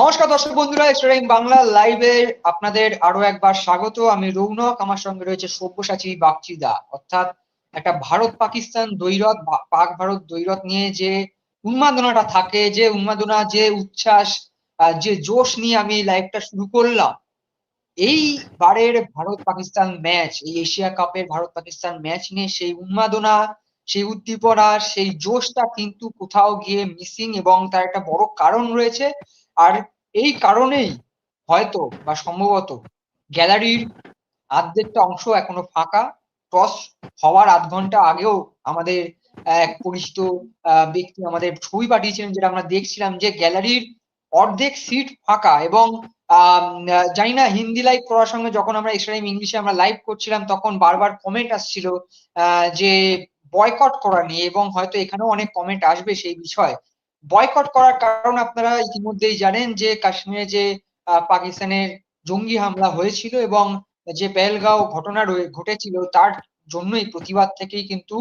নমস্কার দর্শক বন্ধুরা স্টারিং বাংলা লাইভে আপনাদের আরও একবার স্বাগত। আমি রৌনক, আমার সঙ্গে রয়েছে সব্যসাচী বাগচিদা। অর্থাৎ একটা ভারত পাকিস্তান দ্বৈরথ পাক ভারত দ্বৈরথ নিয়ে যে উন্মাদনাটা থাকে, যে উন্মাদনা, যে উচ্ছ্বাস যে জোশ নিয়ে আমি লাইভটা শুরু করলাম, এই বারের ভারত পাকিস্তান ম্যাচ, এই এশিয়া কাপের ভারত পাকিস্তান ম্যাচ নিয়ে সেই উন্মাদনা, সেই উদ্দীপনা, সেই জোশটা কিন্তু কোথাও গিয়ে মিসিং এবং তার একটা বড় কারণ রয়েছে। আর এই কারণেই হয়তো বা সম্ভবত গ্যালারির আর্ধেকটা অংশ এখনও ফাঁকা। টস হওয়ার আধ ঘণ্টা আগেও আমাদের এক পরিচিত ব্যক্তি আমাদের ছবি পাঠিয়েছিলেন যেটা আমরা দেখছিলাম যে গ্যালারির অর্ধেক সিট ফাঁকা এবং জানি না, হিন্দি লাইভ করার সঙ্গে যখন আমরা এক্সট্রা টাইম ইংলিশে আমরা লাইভ করছিলাম তখন বারবার কমেন্ট আসছিল যে বয়কট করা নিয়ে এবং হয়তো এখানেও অনেক কমেন্ট আসবে সেই বিষয়ে। বয়কট করার কারণ আপনারা ইতিমধ্যেই জানেন যে কাশ্মীরে যে পাকিস্তানের জঙ্গি হামলা হয়েছিল এবং যে পেহেলগাঁও ঘটনা ঘটেছিল তার জন্যই প্রতিবাদ থেকেই কিন্তু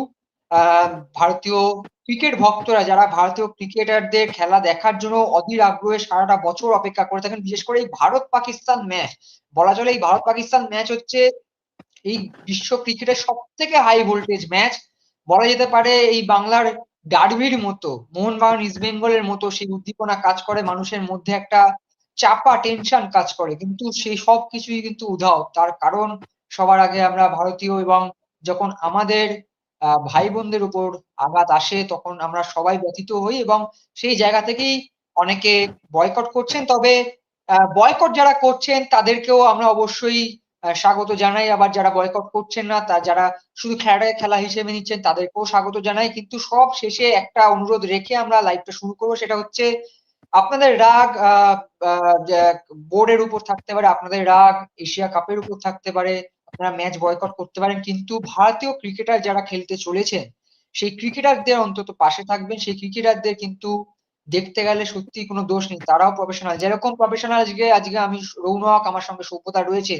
ভারতীয় ক্রিকেট ভক্তরা যারা ভারতীয় ক্রিকেটারদের খেলা দেখার জন্য অধীর আগ্রহে সারাটা বছর অপেক্ষা করে থাকেন, বিশেষ করে এই ভারত পাকিস্তান ম্যাচ বলা চলে এই ভারত পাকিস্তান ম্যাচ হচ্ছে এই বিশ্ব ক্রিকেটের সব থেকে হাই ভোল্টেজ ম্যাচ বলা যেতে পারে এই বাংলার ডার্বির মতো মোহনবাগান ইস্ট বেঙ্গলের মতো সেই উদ্দীপনা কাজ করে, মানুষের মধ্যে একটা চাপা টেনশন কাজ করে। কিন্তু সেই সব কিছুই কিন্তু উধাও। তার কারণ সবার আগে আমরা ভারতীয় এবং যখন আমাদের ভাই বোনদের উপর আঘাত আসে, তখন আমরা সবাই ব্যথিত হই এবং সেই জায়গা থেকেই অনেকে বয়কট করছেন। তবে বয়কট যারা করছেন, তাদেরকেও আমরা অবশ্যই স্বাগত জানাই। আবার যারা বয়কট করছেন না, তা যারা শুধু খেলাটাকে খেলা হিসেবে নিচ্ছেন, তাদেরকেও স্বাগত জানাই। কিন্তু সব শেষে একটা অনুরোধ রেখে আমরা লাইভটা শুরু করব। সেটা হচ্ছে, আপনাদের রাগ বোর্ডের উপর থাকতে পারে, আপনাদের রাগ, এশিয়া কাপের উপর থাকতে পারে, আপনারা ম্যাচ বয়কট করতে পারেন। কিন্তু ভারতীয় ক্রিকেটার যারা খেলতে চলেছেন, সেই ক্রিকেটারদের অন্তত পাশে থাকবেন। সেই ক্রিকেটারদের কিন্তু দেখতে গেলে সত্যি কোনো দোষ নেই, তারাও প্রফেশনাল যেরকম প্রফেশনাল আজকে আজকে আমি রৌনক আমার সঙ্গে সভ্যতা রয়েছে,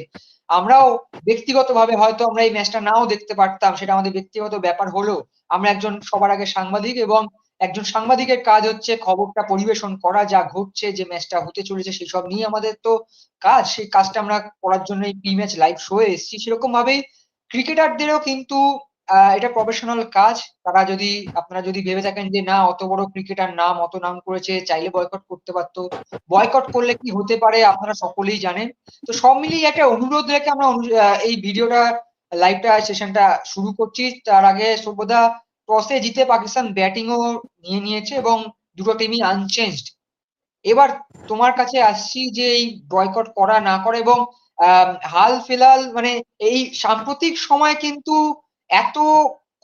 আমরাও ব্যক্তিগতভাবে হয়তো আমরা এই ম্যাচটা নাও দেখতে পারতাম, সেটা আমাদের ব্যক্তিগত ব্যাপার হলো, আমরা একজন সবার আগে সাংবাদিক এবং একজন সাংবাদিকের কাজ হচ্ছে খবরটা পরিবেশন করা, যা ঘটছে, যে ম্যাচটা হতে চলেছে, সেই সব নিয়ে আমাদের তো কাজ, সেই কাজটা আমরা করার জন্য এই প্রি ম্যাচ লাইভ শো এসেছি। সেরকম ভাবেই ক্রিকেটারদেরও কিন্তু এটা প্রফেশনাল কাজ। তারা যদি, আপনারা যদি ভেবে থাকেন যে, না, অত বড় ক্রিকেটার নাম, অত নাম করেছে, চাইলে বয়কট করতে পারতো। বয়কট করলে কি হতে পারে, আপনারা সকলেই জানেন। তো সব মিলিয়ে একটা অনুরোধ রেখে আমরা এই ভিডিওটা লাইভটা সেশনটা শুরু করছি। তার আগে সর্বদা টসে জিতে পাকিস্তান ব্যাটিংও নিয়ে নিয়েছে এবং দুটো টিমই আনচেঞ্জড এবার তোমার কাছে আসছি যে, এই বয়কট করা না করে এবং হাল ফিলহাল মানে এই সাম্প্রতিক সময় কিন্তু এত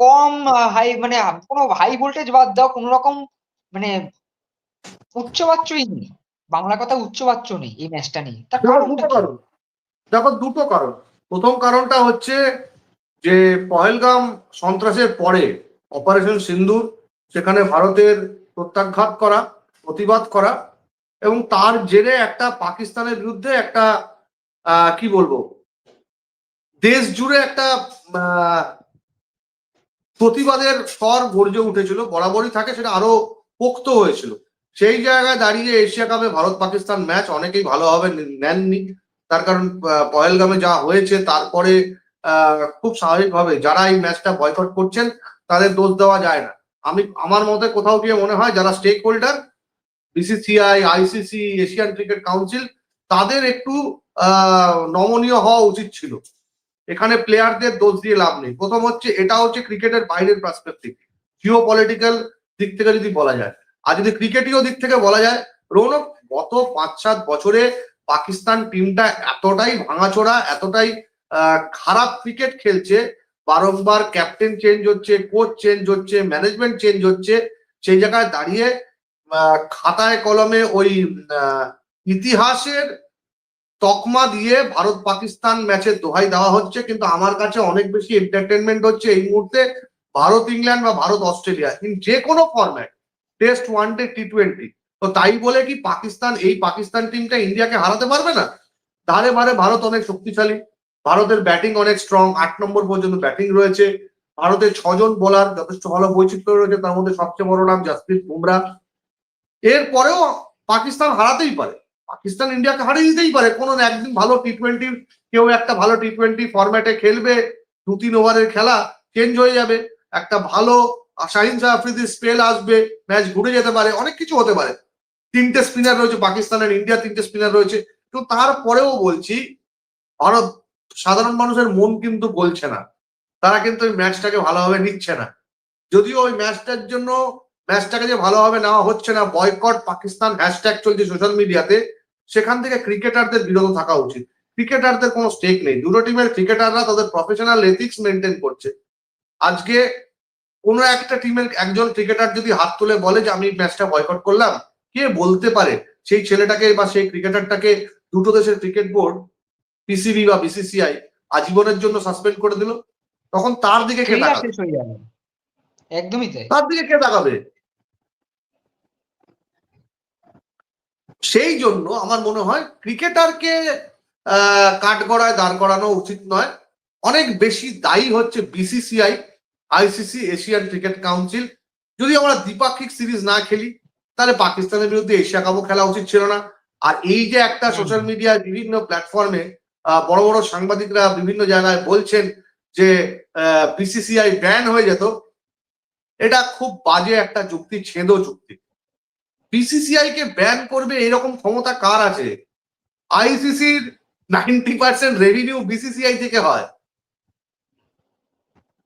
কম হাই মানে কোনো হাই ভোল্টেজ বাদ দাও কোনো রকম মানে উচ্চবাচ্যই নেই। বাংলা কথা উচ্চবাচ্য নেই এই ম্যাচটা নিয়ে। তার দুটো কারণ। দেখো দুটো কারণ। প্রথম কারণটা হচ্ছে যে পহেলগাম সন্ত্রাসের পরে অপারেশন সিন্ধুর সেখানে ভারতের প্রত্যাঘাত করা প্রতিবাদ করা এবং তার জেরে একটা পাকিস্তানের বিরুদ্ধে একটা আহ, কি বলব দেশ জুড়ে একটা প্রতিবাদের স্বর গর্জে উঠেছিল, বরাবরই থাকে, সেটা আরও পোক্ত হয়েছিল। সেই জায়গায় দাঁড়িয়ে এশিয়া কাপে ভারত পাকিস্তান ম্যাচ অনেকেই ভালোভাবে নেননি। তার কারণ পহেলগামে যা হয়েছে, তারপরে খুব স্বাভাবিকভাবে যারা এই ম্যাচটা বয়কট করছেন, তাদের দোষ দেওয়া যায় না। আমি, আমার মতে কোথাও গিয়ে মনে হয়, যারা stakeholder BCCI ICC Asian Cricket Council তাদের একটু নমনীয় হওয়া উচিত ছিল। এখানে প্লেয়ারদের দোষ দিয়ে লাভ নেই। প্রথম হচ্ছে, এটা হচ্ছে ক্রিকেটের বাইরের পার্সপেক্টিভ জিও পলিটিক্যাল দিক থেকে যদি বলা যায়। আর যদি ক্রিকেটীয় দিক থেকে বলা যায় রৌনক গত পাঁচ সাত বছরে পাকিস্তান টিমটা এতটাই ভাঙাচোরা, এতটাই খারাপ ক্রিকেট খেলছে, বারংবার ক্যাপ্টেন চেঞ্জ হচ্ছে কোচ চেঞ্জ হচ্ছে ম্যানেজমেন্ট চেঞ্জ হচ্ছে, সেই জায়গায় দাঁড়িয়ে খাতায় কলমে ওই ইতিহাসের তকমা দিয়ে ভারত পাকিস্তান ম্যাচের দোহাই দেওয়া হচ্ছে, কিন্তু আমার কাছে অনেক বেশি এন্টারটেনমেন্ট হচ্ছে এই মুহূর্তে ভারত ইংল্যান্ড বা ভারত অস্ট্রেলিয়া ইন যে কোনো format test one day T twenty তো তাই বলে কি পাকিস্তান, এই পাকিস্তান টিমটা ইন্ডিয়াকে হারাতে পারবে না? ধারে বারে ভারত অনেক শক্তিশালী, ভারতের ব্যাটিং অনেক স্ট্রং আট নম্বর পর্যন্ত ব্যাটিং রয়েছে। ভারতের ছজন বোলার যথেষ্ট ভালো বৈচিত্র্য রয়েছে, তার মধ্যে সবচেয়ে বড় নাম জাসপ্রীত বুমরা। এরপরেও পাকিস্তান হারাতেই পারে। পাকিস্তান ইন্ডিয়াকে হারিয়ে দিতেই পারে। কোনো একদিন ভালো টি টোয়েন্টি কেউ একটা ভালো টি টোয়েন্টি ফরম্যাটে খেলবে, দু তিন ওভারের খেলা চেঞ্জ হয়ে যাবে। একটা ভালো শাহিন শাহ আফ্রিদির স্পেল আসবে ম্যাচ ঘুরে যেতে পারে, অনেক কিছু হতে পারে। তিনটে স্পিনার রয়েছে পাকিস্তানের ইন্ডিয়া তিনটে স্পিনার রয়েছে। তো তারপরেও বলছি, ভারত সাধারণ মানুষের মন কিন্তু বলছে না। তারা কিন্তু ওই ম্যাচটাকে ভালোভাবে নিচ্ছে না। যদিও ওই ম্যাচটার জন্য ম্যাচটাকে যে ভালোভাবে নেওয়া হচ্ছে না বয়কট পাকিস্তান হ্যাশট্যাগ চলছে সোশ্যাল মিডিয়াতে সেখান থেকে ক্রিকেটারদের বিরত থাকা উচিত। ক্রিকেটারদের কোনো স্টেক নেই। দুটো টিমের ক্রিকেটাররা তাদের প্রফেশনাল এথিক্স মেনটেন করছে। আজকে কোনো একটা টিমের একজন ক্রিকেটার যদি হাত তুলে বলে যে আমি ম্যাচটা বয়কট করলাম কে বলতে পারে? সেই ছেলেটাকে বা সেই ক্রিকেটারটাকে দুটো দেশের ক্রিকেট বোর্ড পিসিবি বা বিসিসিআই আজীবনের জন্য সাসপেন্ড করে দিল? তখন তার দিকে কে তাকাবে? একদমই তাই। তার দিকে কে তাকাবে? সেই জন্য আমার মনে হয় ক্রিকেটারকে কাঠগড়ায় দাঁড় করানো উচিত নয়। অনেক বেশি দায়ী হচ্ছে BCCI ICC Asian Cricket Council যদি আমরা দ্বিপাক্ষিক সিরিজ না খেলি তাহলে পাকিস্তানের বিরুদ্ধে এশিয়া কাপও খেলা উচিত ছিল না। আর এই যে একটা সোশ্যাল মিডিয়ায় বিভিন্ন প্ল্যাটফর্মে বড় বড় সাংবাদিকরা বিভিন্ন জায়গায় বলছেন যে বিসিসিআই ব্যান হয়ে যেত এটা খুব বাজে একটা যুক্তি ছেদ যুক্তি। বিসিসিআই কে ব্যান করবে এরকম ক্ষমতা কার আছে? আইসিসির নাইনটি পার্সেন্ট রেভিনিউ বিসিসিআই থেকে হয়।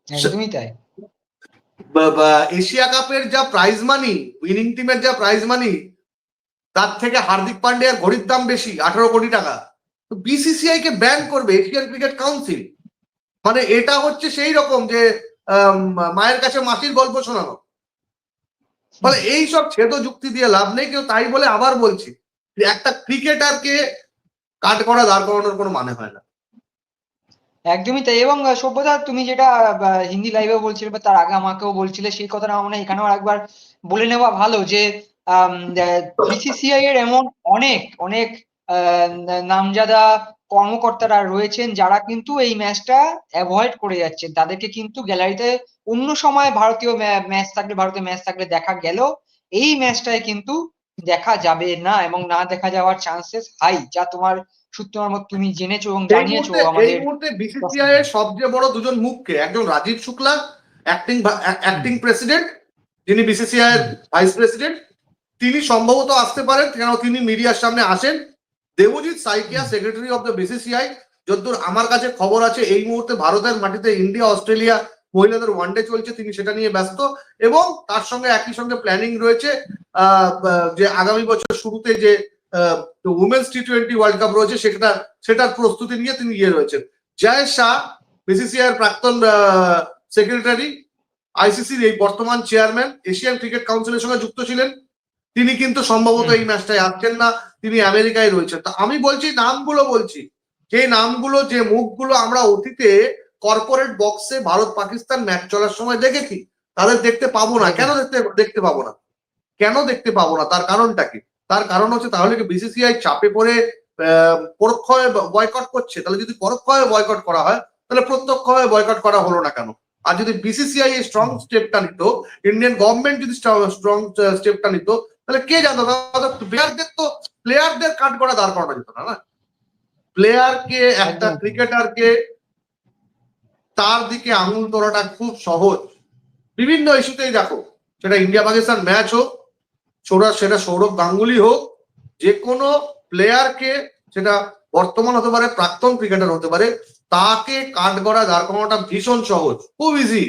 একদমই তাই। এশিয়া কাপের যা প্রাইজ মানি উইনিং টিমের যা প্রাইজ মানি তার থেকে হার্দিক পান্ডিয়ার ঘড়ির দাম বেশি আঠারো কোটি টাকা। তো বিসিসিআই কে ব্যান করবে এশিয়ান ক্রিকেট কাউন্সিল মানে এটা হচ্ছে সেই রকম যে মায়ের কাছে মাসির গল্প শোনানো। ফলে এই সব ছেদ যুক্তি দিয়ে লাভ নেই, কেউ তাই বলে আবার বলছি একটা ক্রিকেটারকে কাট করা, দাঁড় করানোর কোনো মানে হয় না। একদমই তাই। এবং সভ্যতা তুমি যেটা হিন্দি লাইভে বলছিলে বা তার আগে আমাকেও বলছিলে, সেই কথাটা মনে এখানেও একবার বলে নেওয়া ভালো যে বিসিসিআই এর এমন অনেক অনেক নামজাদা কর্মকর্তারা রয়েছেন যারা কিন্তু এই ম্যাচটা অ্যাভয়েড করে যাচ্ছেন। তাদেরকে কিন্তু গ্যালারিতে অন্য সময় ভারতীয় ম্যাচ থাকলে ভারতীয় ম্যাচ থাকলে দেখা গেল এই ম্যাচটায় কিন্তু দেখা যাবে না এবং না দেখা যাওয়ার চান্সেস হাই যা তোমার সূত্র আমার তুমি জেনেছো এবং জানিয়েছো মুহূর্তে এই মুহূর্তে বিসিসিআই এর সবচেয়ে বড় দুজন মুখকে একজন Rajeev Shukla acting acting president যিনি বিসিসিআই এর ভাইস প্রেসিডেন্ট তিনি সম্ভবত আসতে পারেন কেন তিনি মিডিয়ার সামনে আসেন। Devajit Saikia secretary of the BCCI যদ্দূর আমার কাছে খবর আছে, এই মুহূর্তে ভারতের মাটিতে ইন্ডিয়া, অস্ট্রেলিয়া মহিলাদের ওয়ানডে চলছে, তিনি সেটা নিয়ে ব্যস্ত। এবং তার সঙ্গে একই সঙ্গে প্ল্যানিং রয়েছে যে আগামী বছর শুরুতে যে women's T twenty World Cup রয়েছে, সেটা, সেটার প্রস্তুতি নিয়ে তিনি ইয়ে রয়েছেন। জয় শাহ বিসিসিআই এর প্রাক্তন সেক্রেটারি আইসিসির এই বর্তমান চেয়ারম্যান এশিয়ান ক্রিকেট কাউন্সিলের সঙ্গে যুক্ত ছিলেন। তিনি কিন্তু সম্ভবত এই ম্যাচটায় আসছেন না তিনি আমেরিকায় রয়েছেন। তা আমি বলছি নামগুলো বলছি। যে নামগুলো যে মুখগুলো আমরা অতীতে কর্পোরেট বক্সে ভারত পাকিস্তান ম্যাচ চলার সময় দেখেছি তাদের দেখতে পাবো না। কেন দেখতে দেখতে পাবো না? কেন দেখতে পাবো না? তার কারণটা কি? তার কারণ হচ্ছে তাহলে কি বিসিসিআই চাপে পড়ে আহ, পরোক্ষভাবে বয়কট করছে? তাহলে যদি পরোক্ষভাবে বয়কট করা হয় তাহলে প্রত্যক্ষভাবে বয়কট করা হলো না কেন? আর যদি বিসিসিআই স্ট্রং স্টেপটা নিত ইন্ডিয়ান গভর্নমেন্ট যদি স্ট্রং স্টেপটা নিত তাহলে কে জানতো? প্লেয়ারদের তো প্লেয়ারদের কাট করা দাঁড় করানো যেত না না? প্লেয়ারকে একটা ক্রিকেটারকে তার দিকে আঙুল তোলাটা খুব সহজ। বিভিন্ন ইস্যুতেই দেখো সেটা ইন্ডিয়া পাকিস্তান ম্যাচ হোক সেটা সেটা সৌরভ গাঙ্গুলি হোক যে কোনো প্লেয়ারকে সেটা বর্তমান হতে পারে প্রাক্তন ক্রিকেটার হতে পারে তাকে কাঠ গড়া দাঁড় করানোটা ভীষণ সহজ খুব ইজি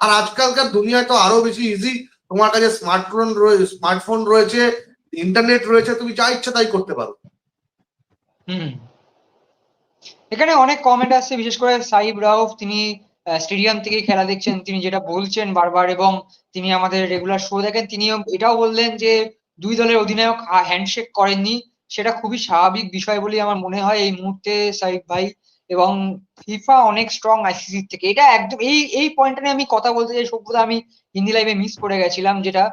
আর আজকালকার দুনিয়ায় তো আরও বেশি ইজি তোমার কাছে স্মার্টফোন রয়েছে স্মার্টফোন রয়েছে ইন্টারনেট রয়েছে, তুমি যা ইচ্ছা তাই করতে পারো। এখানে অনেক কমেন্ট আসছে, বিশেষ করে সাইব রাউফ, তিনি স্টেডিয়াম থেকে খেলা দেখছেন, তিনি যেটা বলছেন বারবার, এবং তিনি আমাদের রেগুলার শো দেখেন তিনি এটাও বললেন যে দুই দলের অধিনায়ক হ্যান্ডশেক করেননি, সেটা খুবই স্বাভাবিক বিষয় বলে আমার মনে হয় এই মুহূর্তে সাইব ভাই এবং ফিফা অনেক স্ট্রং আইসিসি থেকে। এটা একদম এই এই পয়েন্টটা নিয়ে আমি কথা বলতে চাই সভ্যতা আমি হিন্দি লাইভে মিস করে গেছিলাম যেটা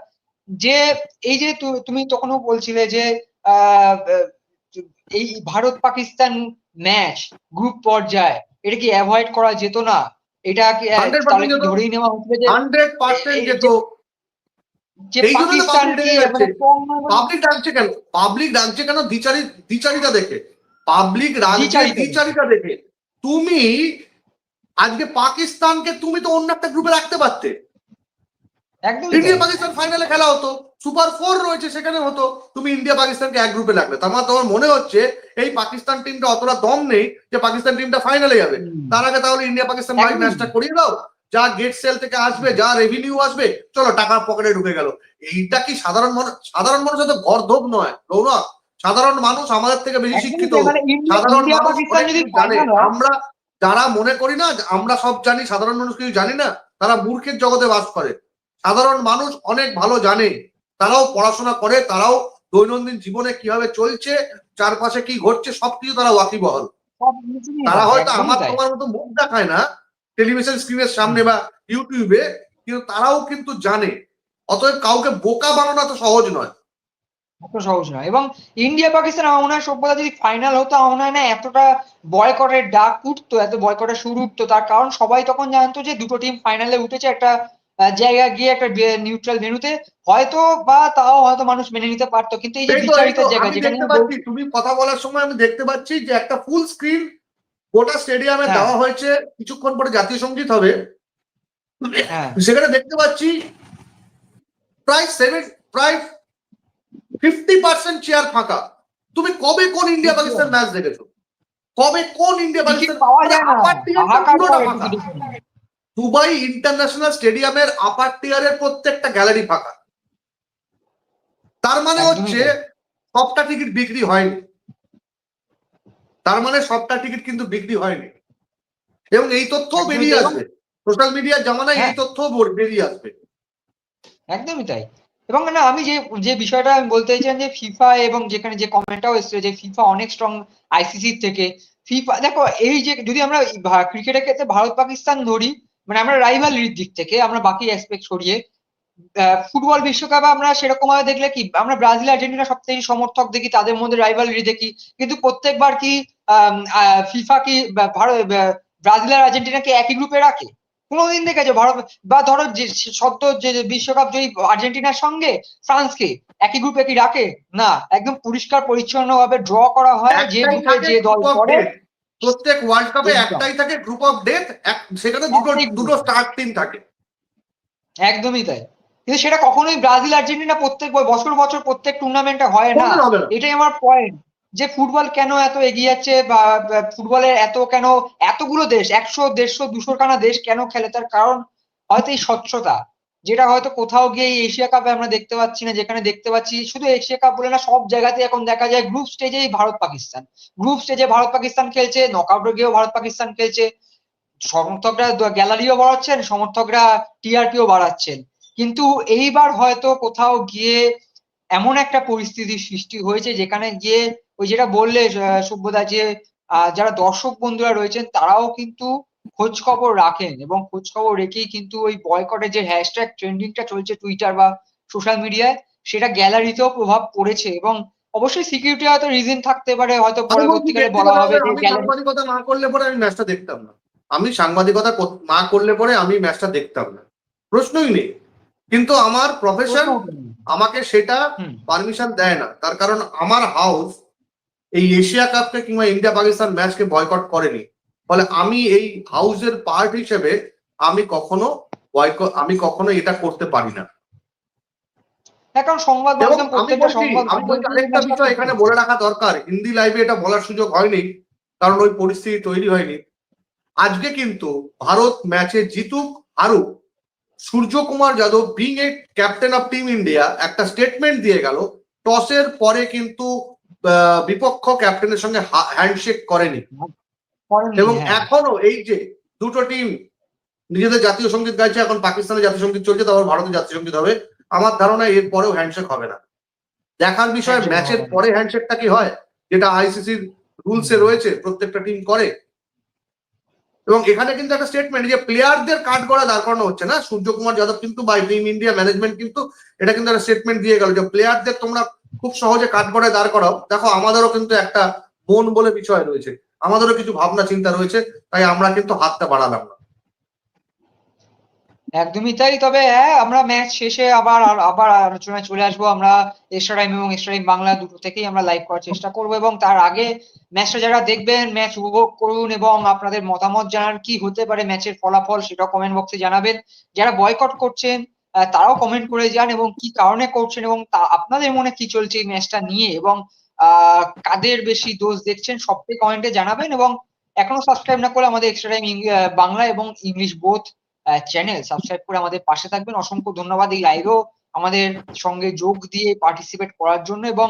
যে এই যে তুমি তখনও বলছিলে যে এই ভারত পাকিস্তান ম্যাচ গ্রুপ পর্যায়ে এটা কি অ্যাভয়েড করা যেত না? এটা কি আহ, 100% তাহলে কি যেত। ধরেই নেওয়া হচ্ছে যে হান্ড্রেড পার্সেন্ট যেত। মানে পাবলিক ডাকছে কেন? পাবলিক ডাকছে কেন? দ্বিচারি দ্বিচারিতা দেখে। পাবলিক। দ্বিচারিতা দেখে। তুমি আজকে পাকিস্তানকে তুমি তো অন্য একটা গ্রুপে রাখতে পারতে। ইন্ডিয়া পাকিস্তান ফাইনালে খেলা হতো সুপার ফোর রয়েছে সেখানে হতো তুমি ইন্ডিয়া পাকিস্তানকে এক গ্রুপে রাখলে। তার মানে তোমার মনে হচ্ছে এই পাকিস্তান টিমটা অতটা দম নেই যে পাকিস্তান টিমটা ফাইনালে যাবে। তার আগে তাহলে ইন্ডিয়া পাকিস্তান একদম। ম্যাচটা করিয়ে দাও যা গেট সেল থেকে আসবে যা রেভিনিউ আসবে চলো টাকা পকেটে ঢুকে গেল। এইটা কি সাধারণ মানুষ সাধারণ মানুষের তো গর্ধব নয় রৌনক। সাধারণ মানুষ আমাদের থেকে বেশি শিক্ষিত মানে সাধারণ মানুষ জানে আমরা যারা মনে করি না আমরা সব জানি সাধারণ মানুষ কিছু জানি না তারা মূর্খের জগতে বাস করে। সাধারণ মানুষ অনেক ভালো জানে তারাও পড়াশোনা করে তারাও দৈনন্দিন জীবনে কীভাবে চলছে চারপাশে কি ঘটছে সবকিছু তারা ওয়াকিবহল। তারা হয়তো আমার। তোমার মতো মুখ দেখায় না টেলিভিশন স্ক্রিনের সামনে বা ইউটিউবে কিন্তু তারাও কিন্তু জানে। অতএব কাউকে বোকা বানানো তো সহজ নয়। এত সহজ নয়। এবং ইন্ডিয়া পাকিস্তান আমার মনে হয় সভ্যতা যদি ফাইনাল হতো আমার মনে হয় না এতটা বয়কটের ডাক উঠতো এত বয়কটের সুর উঠতো। তার কারণ সবাই তখন জানতো যে দুটো টিম ফাইনালে উঠেছে একটা জায়গায় গিয়ে একটা নিউট্রাল ভেন্যুতে হয়তো বা তাও হয়তো মানুষ মেনে নিতে পারতো কিন্তু এই যে এই তো, এই তো, বিচারিতার জায়গা যেখানে তুমি কথা বলার সময় আমি দেখতে পাচ্ছি যে একটা ফুল স্ক্রিন গোটা স্টেডিয়ামে। দেওয়া হয়েছে কিছুক্ষণ পরে জাতীয় সংগীত হবে। হ্যাঁ। সেখানে দেখতে পাচ্ছি প্রায় সেভেন প্রায় ফিফটি পার্সেন্ট চেয়ার ফাঁকা। তুমি কবে কোন ইন্ডিয়া পাকিস্তান ম্যাচ দেখেছ? কবে কোন ইন্ডিয়া পাকিস্তান পাওয়া যায় না। দুবাই ইন্টারন্যাশনাল স্টেডিয়ামের আপার টিয়ারের প্রত্যেকটা গ্যালারি ফাঁকা। তার মানে হচ্ছে সবটা টিকিট বিক্রি হয়নি। তার মানে সবটা টিকিট কিন্তু বিক্রি হয়নি। এবং এই তথ্য বেরিয়ে আসবে। সোশ্যাল মিডিয়ার জামানায় এই হ্যাঁ। তথ্য বেরিয়ে আসবে। একদমই তাই। এবং না, আমি যে যে বিষয়টা আমি বলতে চাইছিলাম যে ফিফা এবং যেখানে যে কমেন্টটাও এসেছে যে ফিফা অনেক স্ট্রং আইসিসি থেকে। ফিফা দেখো, এই যে যদি আমরা ক্রিকেটের ক্ষেত্রে ভারত পাকিস্তান ধরি মানে আমরা রাইভালির দিক থেকে, আমরা বাকি অ্যাসপেক্ট সরিয়ে ফুটবল বিশ্বকাপে আমরা সেরকম ভাবে দেখলে কি, আমরা ব্রাজিল, আর্জেন্টিনা সব থেকে সমর্থক দেখি, তাদের মধ্যে রাইভালরি দেখি। কিন্তু প্রত্যেকবার কি ফিফা কি ভারত ব্রাজিল আর আর্জেন্টিনাকে একই গ্রুপে রাখে? কোনোদিন দেখেছ? ভারত বা ধরো যে সদ্য যে বিশ্বকাপ জয়ী আর্জেন্টিনার সঙ্গে ফ্রান্সকে একই গ্রুপে কি রাখে? না একদম পরিষ্কার পরিচ্ছন্ন ভাবে ড্র করা হয় যে গ্রুপে যে দল পড়ে প্রত্যেক ওয়ার্ল্ড কাপে একটাই থাকে গ্রুপ অফ ডেথ সেখানে দুটো দুটো স্টার টিম থাকে। একদমই তাই। কিন্তু সেটা কখনোই ব্রাজিল আর্জেন্টিনা প্রত্যেক বছর বছর প্রত্যেক টুর্নামেন্টে হয় না। এটাই আমার পয়েন্ট যে ফুটবল কেন এত এগিয়ে যাচ্ছে বা ফুটবলের এত কেন, এতগুলো দেশ, একশো, দেড়শো দুশো খানা দেশ কেন খেলে? তার কারণ হয়তো এই স্বচ্ছতা, যেটা হয়তো কোথাও গিয়ে এশিয়া কাপে আমরা দেখতে পাচ্ছি না, যেখানে দেখতে পাচ্ছি শুধু এশিয়া কাপ বলে না, সব জায়গাতে এখন দেখা যায় গ্রুপ স্টেজেই ভারত পাকিস্তান। গ্রুপ স্টেজে ভারত পাকিস্তান খেলছে নকআউটে গিয়েও ভারত পাকিস্তান খেলছে, সমর্থকরা গ্যালারিও বাড়াচ্ছেন, সমর্থকরা টিআরপিও বাড়াচ্ছেন। কিন্তু এইবার হয়তো কোথাও গিয়ে এমন একটা পরিস্থিতির সৃষ্টি হয়েছে যেখানে গিয়ে ওই যেটা বললে সভ্যতা যে আহ, যারা দর্শক বন্ধুরা রয়েছেন তারাও কিন্তু খোঁজ খবর রাখেন এবং খোঁজ খবর রেখেই কিন্তু ওই বয়কটের যে হ্যাশট্যাগ ট্রেন্ডিংটা চলছে টুইটার বা সোশ্যাল মিডিয়ায় সেটা গ্যালারিতেও প্রভাব পড়েছে এবং অবশ্যই সিকিউরিটি হয়তো রিজন থাকতে পারে হয়তো পরবর্তীকালে বলা হবে যে সাংবাদিকতা না করলে পরে আমি ম্যাচটা দেখতাম না। আমি সাংবাদিকতা না করলে পরে আমি ম্যাচটা দেখতাম না। প্রশ্নই নেই। কিন্তু আমার প্রফেশন আমাকে সেটা পারমিশন দেয় না। তার কারণ আমার হাউস এই এশিয়া কাপকে কিংবা ইন্ডিয়া পাকিস্তান ম্যাচকে বয়কট করেনি। ফলে আমি এই হাউসের পার্ট হিসেবে আমি কখনো বয়কট আমি কখনো এটা করতে পারি না। এখন সংবাদ আরেকটা বিষয় এখানে বলে রাখা দরকার। হিন্দি লাইভে এটা বলার সুযোগ হয়নি কারণ ওই পরিস্থিতি তৈরি হয়নি। আজকে কিন্তু ভারত ম্যাচে জিতুক হারুক Suryakumar Yadav being a captain of team India একটা স্টেটমেন্ট দিয়ে গেল টসের পরে কিন্তু বিপক্ষ ক্যাপ্টেনের সঙ্গে হ্যান্ডশেক করেনি। এবং হ্যাঁ। এখনও এই যে দুটো টিম নিজেদের জাতীয় সংগীত গাইছে এখন পাকিস্তানের জাতীয় সংগীত চলছে তারপর ভারতের জাতীয় সংগীত হবে আমার ধারণা এর পরেও হ্যান্ডশেক হবে না। দেখার বিষয় ম্যাচের পরে হ্যান্ডশেকটা কি হয়? যেটা আইসিসির রুলসে রয়েছে প্রত্যেকটা টিম করে এবং এখানে কিন্তু একটা স্টেটমেন্ট যে প্লেয়ারদের কাট করা দাঁড় করানো হচ্ছে না। সূর্যকুমার যাদব কিন্তু বাই টিম ইন্ডিয়া ম্যানেজমেন্ট কিন্তু এটা কিন্তু একটা স্টেটমেন্ট দিয়ে গেল যে প্লেয়ারদের তোমরা খুব সহজে কাট করে দাঁড় করাও। দেখো, আমাদেরও কিন্তু একটা মন বলে বিষয় রয়েছে। আমাদেরও কিছু ভাবনা চিন্তা রয়েছে, তাই আমরা কিন্তু হাতটা বাড়ালাম না। একদমই তাই, তবে হ্যাঁ আমরা ম্যাচ শেষে আবার আবার আলোচনায় চলে আসব। আমরা এক্সট্রা টাইম এবং এক্সট্রা টাইম বাংলা দুটো থেকেই আমরা লাইভ করার চেষ্টা করব এবং তার আগে ম্যাচটা যারা দেখবেন ম্যাচ উপভোগ করুন এবং আপনাদের মতামত জানান, কি হতে পারে ম্যাচের ফলাফল সেটাও কমেন্ট বক্সে জানাবেন। যারা বয়কট করছেন তারাও কমেন্ট করে যান এবং কি কারণে করছেন এবং আপনাদের মনে কি চলছে এই ম্যাচটা নিয়ে এবং কাদের বেশি দোষ দেখছেন সবটাই কমেন্টে জানাবেন এবং এখনও সাবস্ক্রাইব না করলে আমাদের এক্সট্রা টাইম বাংলা এবং ইংলিশ বোথ চ্যানেল সাবস্ক্রাইব করে আমাদের পাশে থাকবেন। অসংখ্য ধন্যবাদ এই লাইভেও আমাদের সঙ্গে যোগ দিয়ে পার্টিসিপেট করার জন্য এবং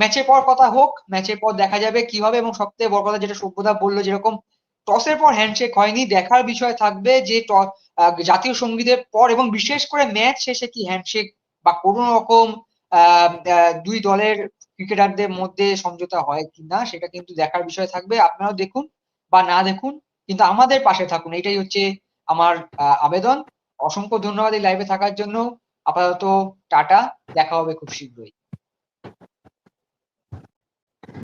ম্যাচের পর কথা হোক ম্যাচের পর দেখা যাবে কীভাবে এবং সবথেকে বড় কথা যেটা সভ্যতা বলল যেরকম টসের পর হ্যান্ডশেক হয়নি, দেখার বিষয় থাকবে যে জাতীয় সঙ্গীতের পর এবং বিশেষ করে ম্যাচ শেষে কি হ্যান্ডশেক বা কোনো রকম দুই দলের ক্রিকেটারদের মধ্যে সমঝোতা হয় কিনা সেটা কিন্তু দেখার বিষয় থাকবে। আপনারাও দেখুন বা না দেখুন, কিন্তু আমাদের পাশে থাকুন। এটাই হচ্ছে আমার আবেদন। অসংখ্য ধন্যবাদ এই লাইভে থাকার জন্য। আপাতত টাটা দেখা হবে খুব শীঘ্রই।